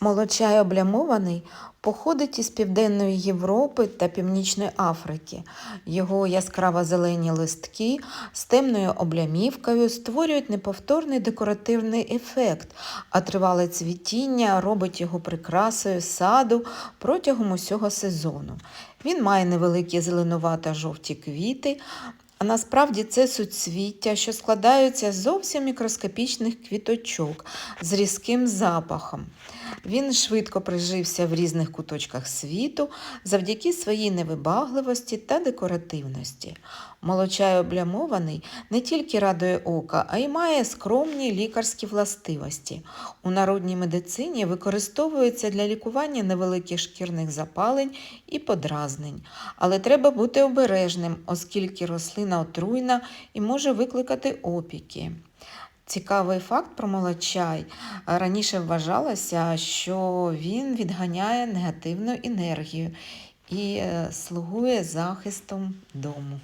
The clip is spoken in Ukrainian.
Молочай облямований походить із Південної Європи та Північної Африки. Його яскраво зелені листки з темною облямівкою створюють неповторний декоративний ефект, а тривале цвітіння робить його прикрасою саду протягом усього сезону. Він має невеликі зеленувато-жовті квіти, а насправді це суцвіття, що складаються з зовсім мікроскопічних квіточок з різким запахом. Він швидко прижився в різних куточках світу завдяки своїй невибагливості та декоративності. Молочай облямований не тільки радує ока, а й має скромні лікарські властивості. У народній медицині використовується для лікування невеликих шкірних запалень і подразнень. Але треба бути обережним, оскільки рослина отруйна і може викликати опіки. Цікавий факт про молочай. Раніше вважалося, що він відганяє негативну енергію і е, слугує захистом дому.